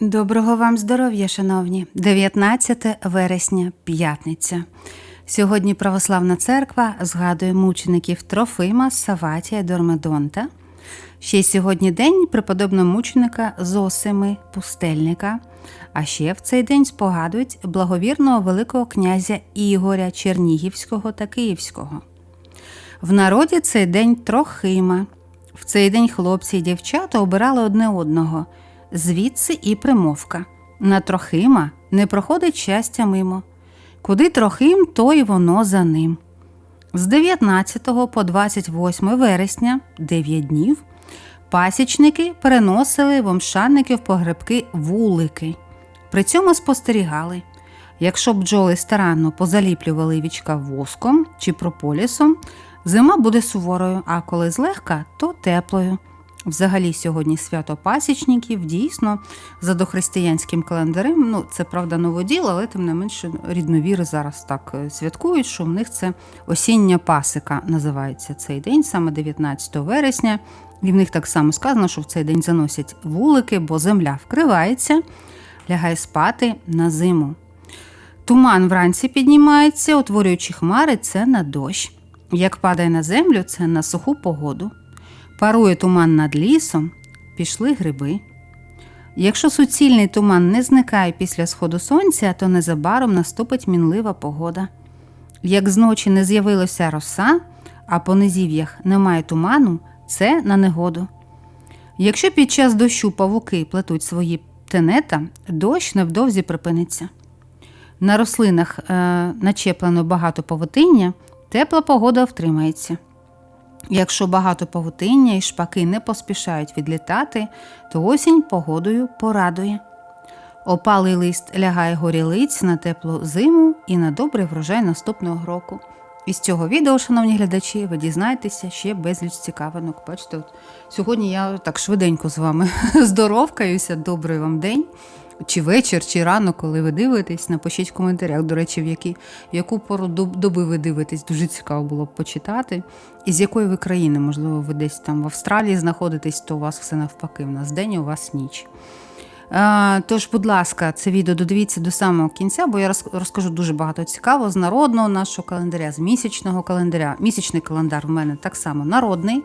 Доброго вам здоров'я, шановні! 19 вересня, п'ятниця. Сьогодні Православна церква згадує мучеників Трофима, Саватія, Дормедонта. Ще сьогодні день преподобного мученика Зосими Пустельника. А ще в цей день спогадують благовірного Великого князя Ігоря Чернігівського та Київського. В народі цей день Трохима. В цей день хлопці і дівчата обирали одне одного. Звідси і примовка. На Трохима не проходить щастя мимо. Куди Трохим, то й воно за ним. З 19 по 28 вересня, 9 днів, пасічники переносили в погребки вулики. При цьому спостерігали. Якщо бджоли старанно позаліплювали вічка воском чи прополісом, зима буде суворою, а коли злегка, то теплою. Взагалі, сьогодні свято пасічників дійсно за дохристиянським календарем. Ну, це правда новоділ, але тим не менше рідновіри зараз так е, святкують, що в них це осіння пасика називається цей день, саме 19 вересня. І в них так само сказано, що в цей день заносять вулики, бо земля вкривається, лягає спати на зиму. Туман вранці піднімається, утворюючи хмари, це на дощ. Як падає на землю, це на суху погоду. Парує туман над лісом, пішли гриби. Якщо суцільний туман не зникає після сходу сонця, то незабаром наступить мінлива погода. Як зночі не з'явилася роса, а по низів'ях немає туману, це на негоду. Якщо під час дощу павуки плетуть свої тенета, дощ невдовзі припиниться. На рослинах е, начеплено багато павутиння, тепла погода втримається. Якщо багато павутиння і шпаки не поспішають відлітати, то осінь погодою порадує. Опалий лист лягає горілиць на теплу зиму і на добрий врожай наступного року. Із цього відео, шановні глядачі, ви дізнаєтеся ще безліч цікавинок. Бачите, от сьогодні я так швиденько з вами здоровкаюся. Добрий вам день. Чи вечір, чи рано, коли ви дивитесь, напишіть в коментарях, до речі, в які, в яку пору доби ви дивитесь. Дуже цікаво було б почитати. І з якої ви країни, можливо, ви десь там в Австралії знаходитесь, то у вас все навпаки. У нас день, у вас ніч. Тож, будь ласка, це відео додивіться до самого кінця, бо я розкажу дуже багато цікавого з народного нашого календаря, з місячного календаря. Місячний календар в мене так само народний.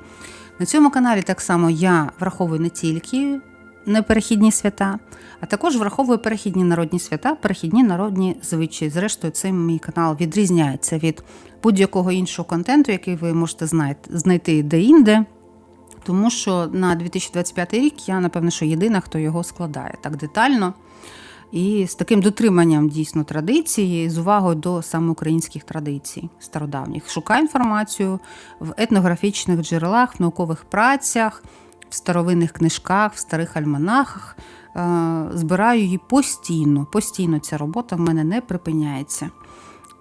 На цьому каналі так само я враховую не тільки неперехідні свята, а також враховую перехідні народні свята, перехідні народні звичаї. Зрештою, цим мій канал відрізняється від будь-якого іншого контенту, який ви можете знайти- знайти де-інде. Тому що на 2025 рік я, напевно, що єдина, хто його складає так детально і з таким дотриманням дійсно традиції, з увагою до саме українських традицій стародавніх. Шукаю інформацію в етнографічних джерелах, в наукових працях, в старовинних книжках, в старих альманахах. Е, Збираю її постійно. Постійно ця робота в мене не припиняється.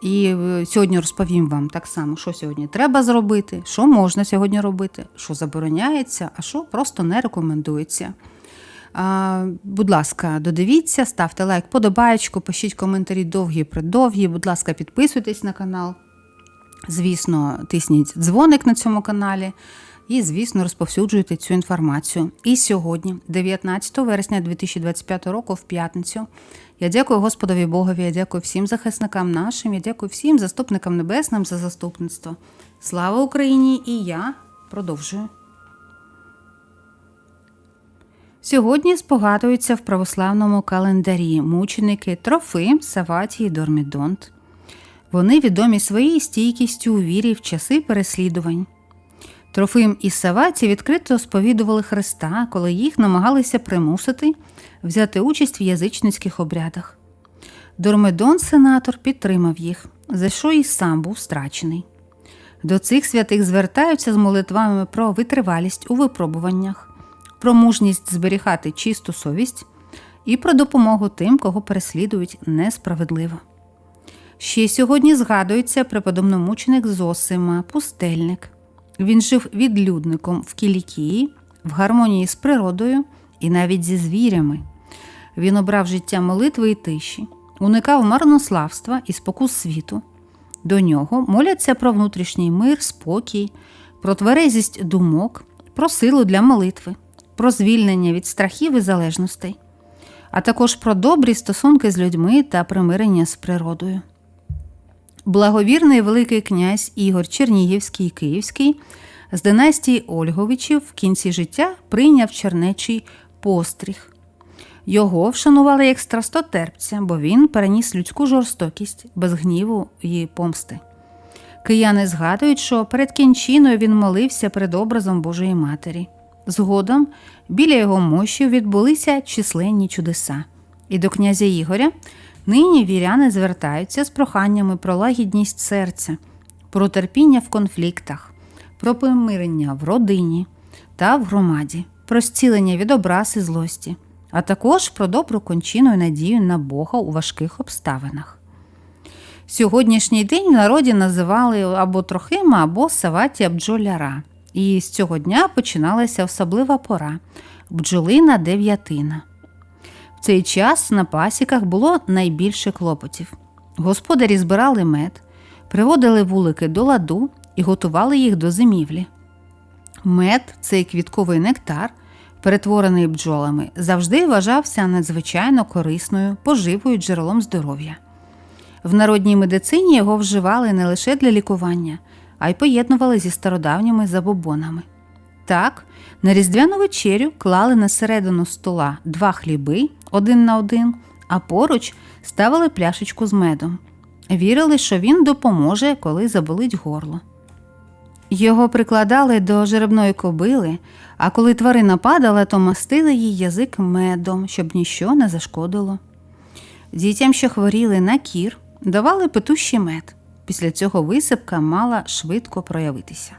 І е, сьогодні розповім вам так само, що сьогодні треба зробити, що можна сьогодні робити, що забороняється, а що просто не рекомендується. Будь ласка, додивіться, ставте лайк, подобаєчку, пишіть коментарі довгі, предовгі. Будь ласка, підписуйтесь на канал. Звісно, тисніть дзвоник на цьому каналі. І, звісно, розповсюджуйте цю інформацію. І сьогодні, 19 вересня 2025 року, в п'ятницю, я дякую Господові Богові, я дякую всім захисникам нашим, я дякую всім заступникам небесним за заступництво. Слава Україні! І я продовжую. Сьогодні спогадуються в православному календарі мученики Трофим, Саватій, Дормідонт. Вони відомі своєю стійкістю у вірі в часи переслідувань. Трофим і Саваті відкрито сповідували Христа, коли їх намагалися примусити взяти участь в язичницьких обрядах. Дормедон, сенатор, підтримав їх, за що і сам був страчений. До цих святих звертаються з молитвами про витривалість у випробуваннях, про мужність зберігати чисту совість і про допомогу тим, кого переслідують несправедливо. Ще сьогодні згадується преподобномученик Зосима, пустельник. Він жив відлюдником в Кілікії, в гармонії з природою і навіть зі звірями. Він обрав життя молитви і тиші, уникав марнославства і спокус світу. До нього моляться про внутрішній мир, спокій, про тверезість думок, про силу для молитви, про звільнення від страхів і залежностей. а також про добрі стосунки з людьми та примирення з природою. Благовірний Великий князь Ігор Чернігівський Київський з династії Ольговичів в кінці життя прийняв чернечий постріг. Його вшанували як страстотерпця, бо він переніс людську жорстокість без гніву і помсти. Кияни згадують, що перед кінчиною він молився перед образом Божої Матері. Згодом біля його мощів відбулися численні чудеса. І до князя Ігоря нині віряни звертаються з проханнями про лагідність серця, про терпіння в конфліктах, про примирення в родині та в громаді, про зцілення від образ і злості, а також про добру кончину і надію на Бога у важких обставинах. Сьогоднішній день в народі називали або Трохима, або Саватія бджоляра. І з цього дня починалася особлива пора бджолина дев'ятина. Цей час на пасіках було найбільше клопотів. Господарі збирали мед, приводили вулики до ладу і готували їх до зимівлі. Мед, цей квітковий нектар, перетворений бджолами, завжди вважався надзвичайно корисною, поживою джерелом здоров'я. В народній медицині його вживали не лише для лікування, а й поєднували зі стародавніми забобонами. Так, на різдвяну вечерю клали на середину стола два хліби один на один, а поруч ставили пляшечку з медом. Вірили, що він допоможе, коли заболить горло. Його прикладали до жеребної кобили, а коли тварина падала, то мастили їй язик медом, щоб ніщо не зашкодило. Дітям, що хворіли на кір, давали петущий мед. Після цього висипка мала швидко проявитися.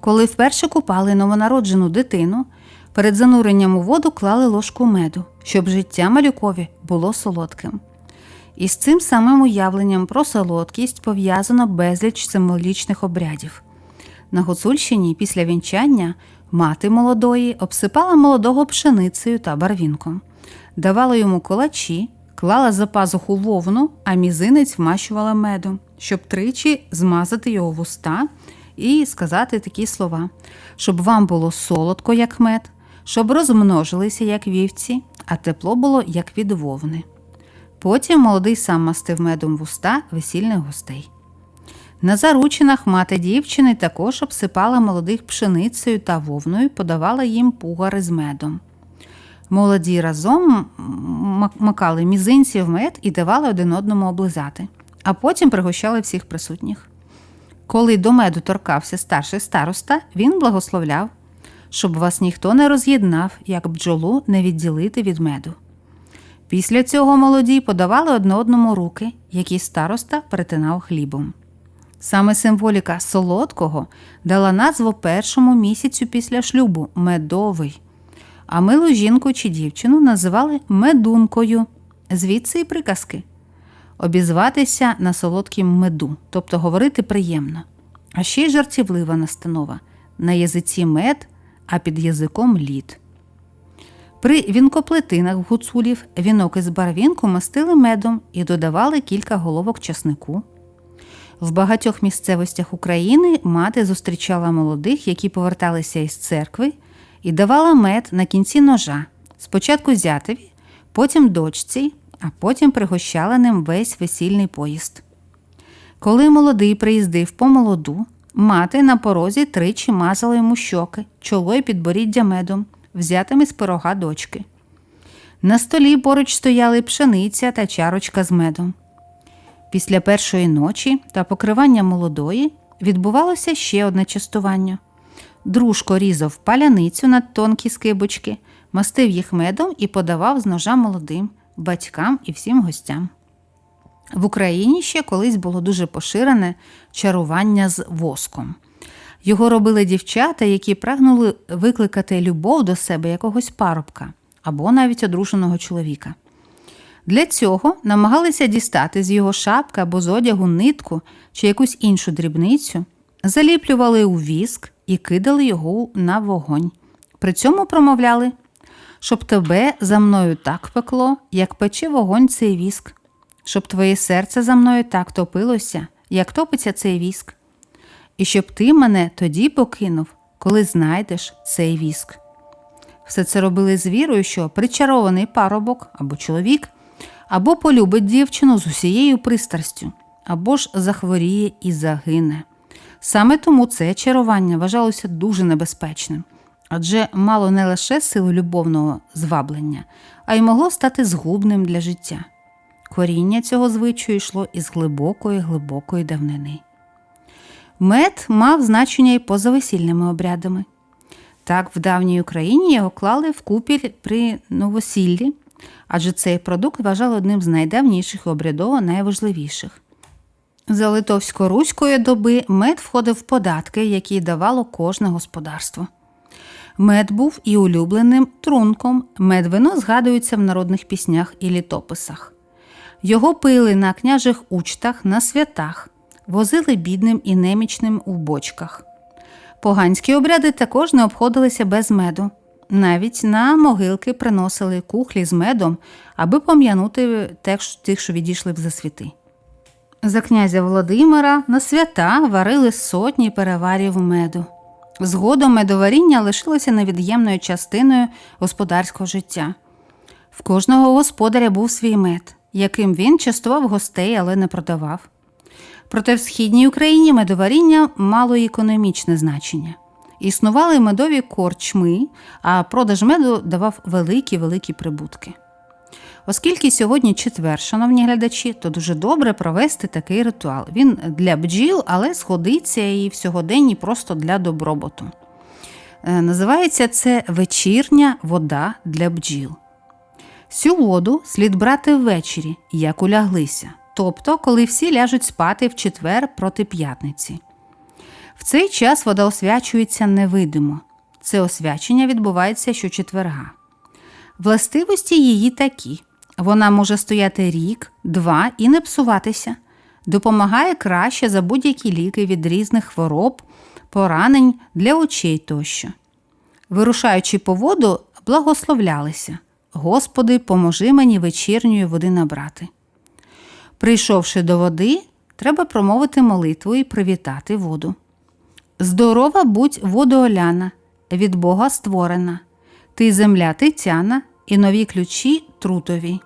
Коли вперше купали новонароджену дитину, перед зануренням у воду клали ложку меду, щоб життя малюкові було солодким. І з цим самим уявленням про солодкість пов'язано безліч символічних обрядів. На Гуцульщині після вінчання мати молодої обсипала молодого пшеницею та барвінком, давала йому колачі, клала за пазуху вовну, а мізинець вмащувала медом, щоб тричі змазати його в уста і сказати такі слова, щоб вам було солодко, як мед, щоб розмножилися, як вівці, а тепло було, як від вовни. Потім молодий сам мастив медом в уста весільних гостей. На заручинах мати дівчини також обсипала молодих пшеницею та вовною, подавала їм пугари з медом. Молоді разом макали мізинці в мед і давали один одному облизати, а потім пригощали всіх присутніх. Коли до меду торкався старший староста, він благословляв, щоб вас ніхто не роз'єднав, як бджолу не відділити від меду. Після цього молоді подавали одне одному руки, які староста перетинав хлібом. Саме символіка солодкого дала назву першому місяцю після шлюбу медовий, а милу жінку чи дівчину називали медункою, звідси і приказки обізватися на солодкім меду, тобто говорити приємно. А ще й жартівлива настанова на язиці мед, а під язиком лід. При вінкоплетинах в гуцулів вінок із барвінку мастили медом і додавали кілька головок часнику. В багатьох місцевостях України мати зустрічала молодих, які поверталися із церкви, і давала мед на кінці ножа, спочатку зятеві, потім дочці, а потім пригощала ним весь весільний поїзд. Коли молодий приїздив по молоду, мати на порозі тричі мазала йому щоки, чоло й підборіддя медом, взятими з пирога дочки. На столі поруч стояли пшениця та чарочка з медом. Після першої ночі та покривання молодої відбувалося ще одне частування. Дружко різав паляницю на тонкі скибочки, мастив їх медом і подавав з ножа молодим, батькам і всім гостям. В Україні ще колись було дуже поширене чарування з воском. Його робили дівчата, які прагнули викликати любов до себе якогось парубка або навіть одруженого чоловіка. Для цього намагалися дістати з його шапки або з одягу нитку чи якусь іншу дрібницю, заліплювали у віск і кидали його на вогонь. При цьому промовляли, щоб тебе за мною так пекло, як пече вогонь цей віск, щоб твоє серце за мною так топилося, як топиться цей віск, і щоб ти мене тоді покинув, коли знайдеш цей віск. Все це робили з вірою, що причарований парубок або чоловік, або полюбить дівчину з усією пристрастю, або ж захворіє і загине. Саме тому це чарування вважалося дуже небезпечним, адже мало не лише силу любовного зваблення, а й могло стати згубним для життя. Коріння цього звичаю йшло із глибокої глибокої давнини. Мед мав значення і поза весільними обрядами. Так, в давній Україні його клали в купіль при новосіллі, адже цей продукт вважали одним з найдавніших і обрядово найважливіших. За литовсько-руської доби мед входив в податки, які давало кожне господарство. Мед був і улюбленим трунком, медвино згадується в народних піснях і літописах. Його пили на княжих учтах, на святах, возили бідним і немічним у бочках. Поганські обряди також не обходилися без меду. Навіть на могилки приносили кухлі з медом, аби пом'янути тих, що відійшли в засвіти. За князя Володимира на свята варили сотні переварів меду. Згодом медоваріння лишилося невід'ємною частиною господарського життя. В кожного господаря був свій мед, яким він частував гостей, але не продавав. Проте в східній Україні медоваріння мало економічне значення. Існували медові корчми, а продаж меду давав великі великі прибутки. Оскільки сьогодні четвер, шановні глядачі, то дуже добре провести такий ритуал. Він для бджіл, але сходиться і в сьогоденні просто для добробуту. Е, називається це вечірня вода для бджіл. Цю воду слід брати ввечері, як уляглися, тобто, коли всі ляжуть спати в четвер проти п'ятниці. В цей час вода освячується невидимо. Це освячення відбувається щочетверга. Властивості її такі: вона може стояти рік, два і не псуватися, допомагає краще за будь-які ліки від різних хвороб, поранень для очей тощо. Вирушаючи по воду, благословлялися Господи, поможи мені вечірньої води набрати. Прийшовши до води, треба промовити молитву і привітати воду. Здорова будь водооляна, від Бога створена, ти земля Тетяна і нові ключі трутові.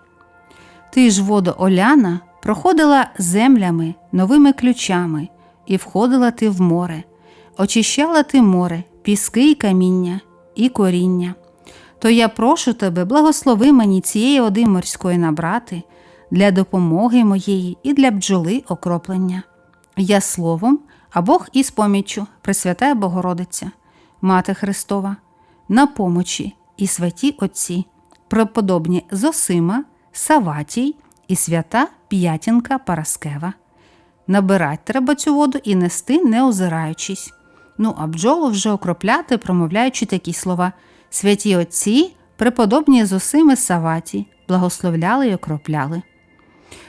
Ти ж водооляна проходила землями, новими ключами, і входила ти в море, очищала ти море, піски і каміння, і коріння. То я прошу тебе, благослови мені цієї води морської набрати для допомоги моєї і для бджоли окроплення. Я словом, а Бог із поміччю, Пресвятая Богородиця, Мати Христова, на помочі і святі Отці, преподобні Зосима, Саватій і свята П'ятінка Параскева. Набирать треба цю воду і нести, не озираючись. Ну, а бджолу вже окропляти, промовляючи такі слова святі Отці, преподобні Зосими Саваті, благословляли й окропляли.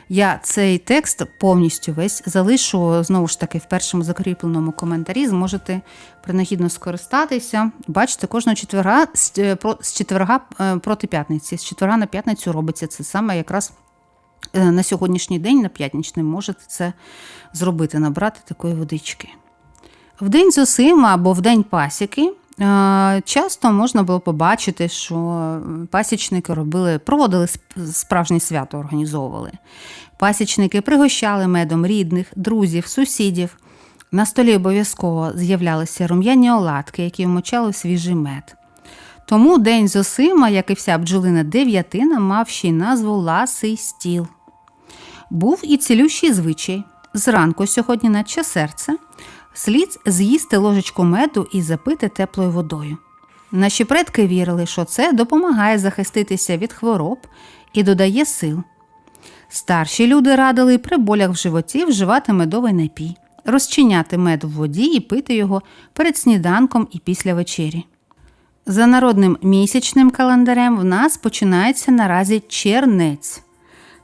Я цей текст повністю весь залишу знову ж таки в першому закріпленому коментарі. Зможете принагідно скористатися. Бачите, кожного четверга з четверга е, проти п'ятниці. З четверга на п'ятницю робиться це саме якраз е, на сьогоднішній день, на п'ятничний, можете це зробити, набрати такої водички. В день Зосима або в день пасіки. Е, часто можна було побачити, що пасічники робили, проводили справжнє свято, організовували. Пасічники пригощали медом рідних, друзів, сусідів. На столі обов'язково з'являлися рум'яні оладки, які вмочали свіжий мед. Тому день Зосима, як і вся бджолина дев'ятина, мав ще й назву Ласий стіл. Був і цілющий звичай. Зранку сьогодні, наче серце, слід з'їсти ложечку меду і запити теплою водою. Наші предки вірили, що це допомагає захиститися від хвороб і додає сил. Старші люди радили при болях в животі вживати медовий напій, розчиняти мед в воді і пити його перед сніданком і після вечері. За народним місячним календарем в нас починається наразі чернець.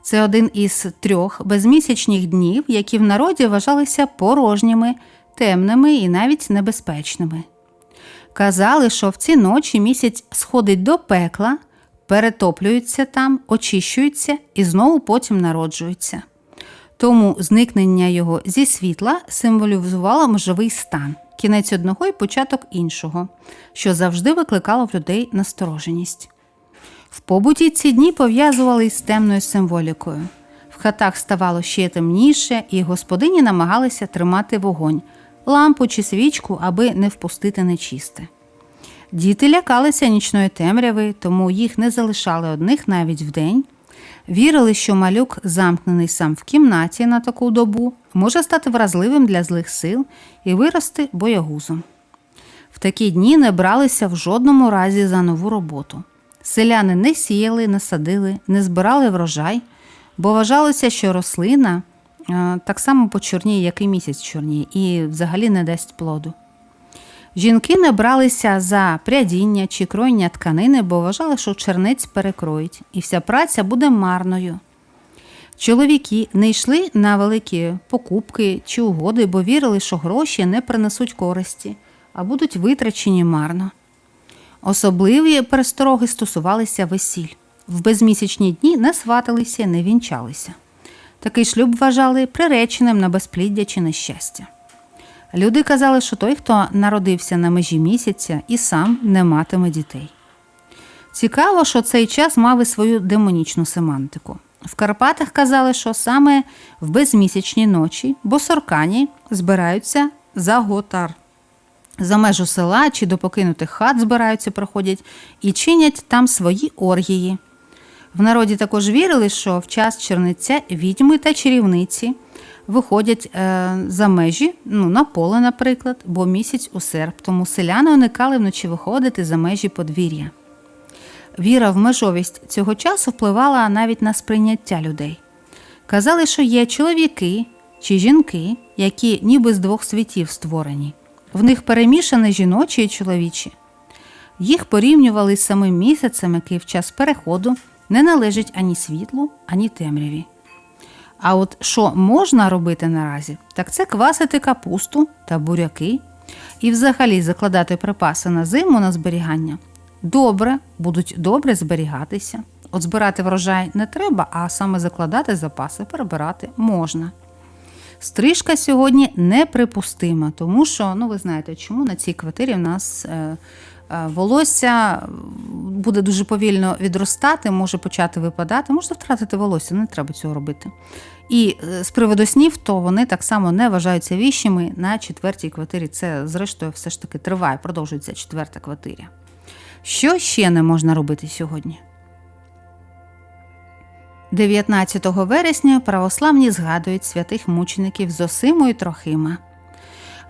Це один із трьох безмісячних днів, які в народі вважалися порожніми, темними і навіть небезпечними. Казали, що в ці ночі місяць сходить до пекла, перетоплюється там, очищується і знову потім народжується. Тому зникнення його зі світла символізувало можливий стан, кінець одного і початок іншого, що завжди викликало в людей настороженість. В побуті ці дні пов'язували із темною символікою. В хатах ставало ще темніше, і господині намагалися тримати вогонь, лампу чи свічку, аби не впустити нечисте. Діти лякалися нічної темряви, тому їх не залишали одних навіть вдень. Вірили, що малюк, замкнений сам в кімнаті на таку добу, може стати вразливим для злих сил і вирости боягузом. В такі дні не бралися в жодному разі за нову роботу. Селяни не сіяли, не садили, не збирали врожай, бо вважалося, що рослина так само почорніє, як і місяць чорніє, і взагалі не дасть плоду. Жінки не бралися за прядіння чи кроєння тканини, бо вважали, що чернець перекроїть, і вся праця буде марною. Чоловіки не йшли на великі покупки чи угоди, бо вірили, що гроші не принесуть користі, а будуть витрачені марно. Особливі перестороги стосувалися весіль. В безмісячні дні не сваталися, не вінчалися. Такий шлюб вважали приреченим на безпліддя чи нещастя. Люди казали, що той, хто народився на межі місяця, і сам не матиме дітей. Цікаво, що цей час мав і свою демонічну семантику. В Карпатах казали, що саме в безмісячні ночі босоркані збираються за готар. За межу села чи до покинутих хат збираються, проходять і чинять там свої оргії. В народі також вірили, що в час черниця відьми та чарівниці виходять е, за межі, ну, на поле, наприклад, бо місяць у серп, тому селяни уникали вночі виходити за межі подвір'я. Віра в межовість цього часу впливала навіть на сприйняття людей. Казали, що є чоловіки чи жінки, які ніби з двох світів створені. В них перемішані жіночі і чоловічі. Їх порівнювали з самим місяцем, який в час переходу не належить ані світлу, ані темряві. А от що можна робити наразі, так це квасити капусту та буряки і взагалі закладати припаси на зиму на зберігання. Добре, будуть добре зберігатися. От збирати врожай не треба, а саме закладати запаси, перебирати можна. Стрижка сьогодні неприпустима, тому що, ну ви знаєте, чому на цій квартирі в нас е, волосся буде дуже повільно відростати, може почати випадати, може втратити волосся, не треба цього робити. І е, з приводу снів, то вони так само не вважаються віщими на четвертій квартирі. Це, зрештою, все ж таки триває, продовжується четверта квартира. Що ще не можна робити сьогодні? 19 вересня православні згадують святих мучеників Зосиму і Трохима.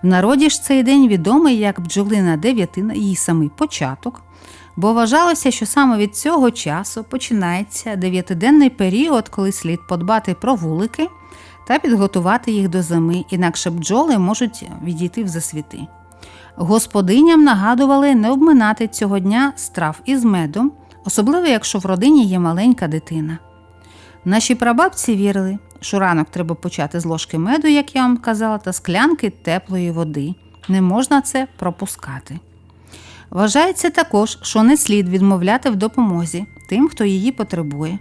Народі ж цей день відомий як бджолина дев'ятина, її самий початок, бо вважалося, що саме від цього часу починається дев'ятиденний період, коли слід подбати про вулики та підготувати їх до зими, інакше бджоли можуть відійти в засвіти. Господиням нагадували не обминати цього дня страв із медом, особливо якщо в родині є маленька дитина. Наші прабабці вірили, що ранок треба почати з ложки меду, як я вам казала, та склянки теплої води. Не можна це пропускати. Вважається також, що не слід відмовляти в допомозі тим, хто її потребує.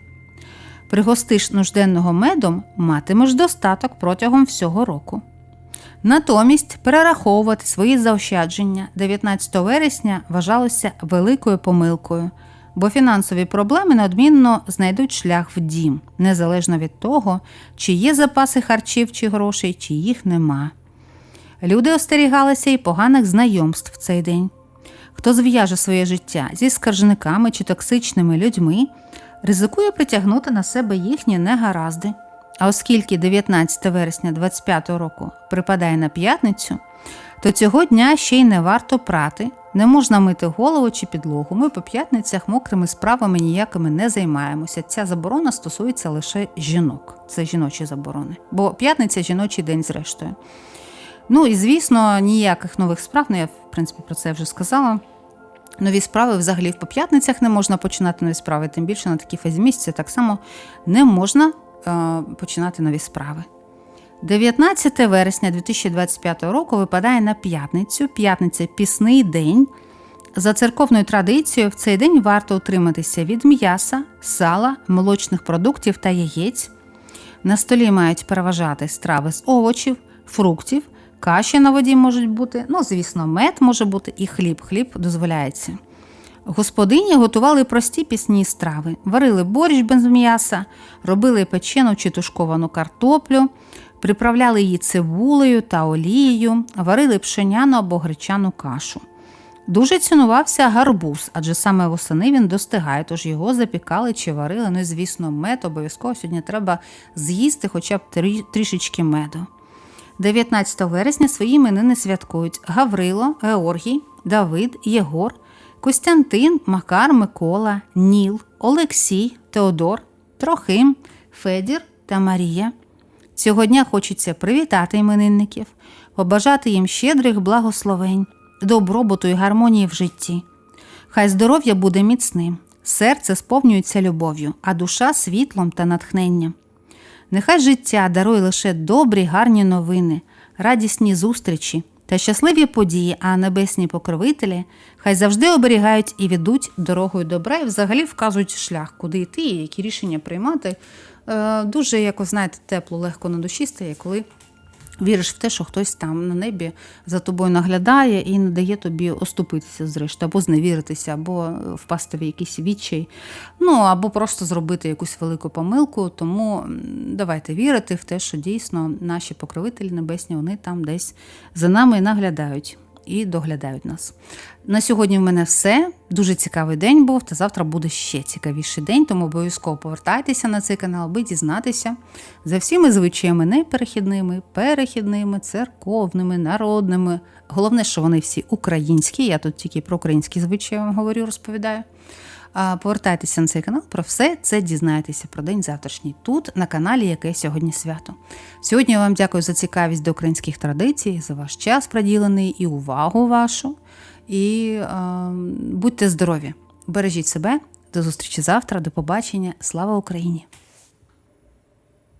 Пригостиш нужденного медом, матимеш достаток протягом всього року. Натомість перераховувати свої заощадження 19 вересня вважалося великою помилкою, бо фінансові проблеми неодмінно знайдуть шлях в дім, незалежно від того, чи є запаси харчів чи грошей, чи їх нема. Люди остерігалися і поганих знайомств в цей день. Хто зв'яже своє життя зі скаржниками чи токсичними людьми, ризикує притягнути на себе їхні негаразди. А оскільки 19 вересня 25 року припадає на п'ятницю, то цього дня ще й не варто прати, не можна мити голову чи підлогу. Ми по п'ятницях мокрими справами ніякими не займаємося. Ця заборона стосується лише жінок. Це жіночі заборони. Бо п'ятниця жіночий день, зрештою. Ну і звісно, ніяких нових справ, ну я в принципі про це вже сказала. Нові справи взагалі по п'ятницях не можна починати нові справи, тим більше на такі фазі місяця так само не можна е, починати нові справи. 19 вересня 2025 року випадає на п'ятницю. П'ятниця пісний день. За церковною традицією, в цей день варто утриматися від м'яса, сала, молочних продуктів та яєць. На столі мають переважати страви з овочів, фруктів каші на воді можуть бути, ну, звісно, мед може бути і хліб. Хліб дозволяється. Господині готували прості пісні страви, варили борщ без м'яса, робили печену чи тушковану картоплю, приправляли її цибулею та олією, варили пшеняну або гречану кашу. Дуже цінувався гарбуз, адже саме восени він достигає, тож його запікали чи варили. Ну і звісно, мед обов'язково сьогодні треба з'їсти хоча б трі- трішечки меду. 19 вересня свої іменини святкують Гаврило, Георгій, Давид, Єгор, Костянтин, Макар, Микола, Ніл, Олексій, Теодор, Трохим, Федір та Марія. Цього дня хочеться привітати іменинників, побажати їм щедрих благословень, добробуту і гармонії в житті. Хай здоров'я буде міцним, серце сповнюється любов'ю, а душа світлом та натхненням. Нехай життя дарує лише добрі, гарні новини, радісні зустрічі та щасливі події, а небесні покровителі хай завжди оберігають і ведуть дорогою добра і взагалі вказують шлях, куди йти і які рішення приймати. Е, Дуже якось, знаєте, тепло, легко на душі стає, коли віриш в те, що хтось там на небі за тобою наглядає і не дає тобі оступитися зрештою, або зневіритися, або впасти в якийсь відчай, ну або просто зробити якусь велику помилку. Тому давайте вірити в те, що дійсно наші покровителі небесні вони там десь за нами наглядають. І доглядають нас. На сьогодні в мене все. Дуже цікавий день був, та завтра буде ще цікавіший день, тому обов'язково повертайтеся на цей канал, аби дізнатися за всіми звичаями неперехідними, перехідними, церковними, народними. Головне, що вони всі українські. Я тут тільки про українські звичаї вам говорю, розповідаю. А, Повертайтеся на цей канал, про все це дізнаєтеся про день завтрашній тут, на каналі, яке сьогодні свято. Сьогодні я вам дякую за цікавість до українських традицій, за ваш час приділений і увагу вашу. І е, будьте здорові, бережіть себе. До зустрічі завтра, до побачення. Слава Україні!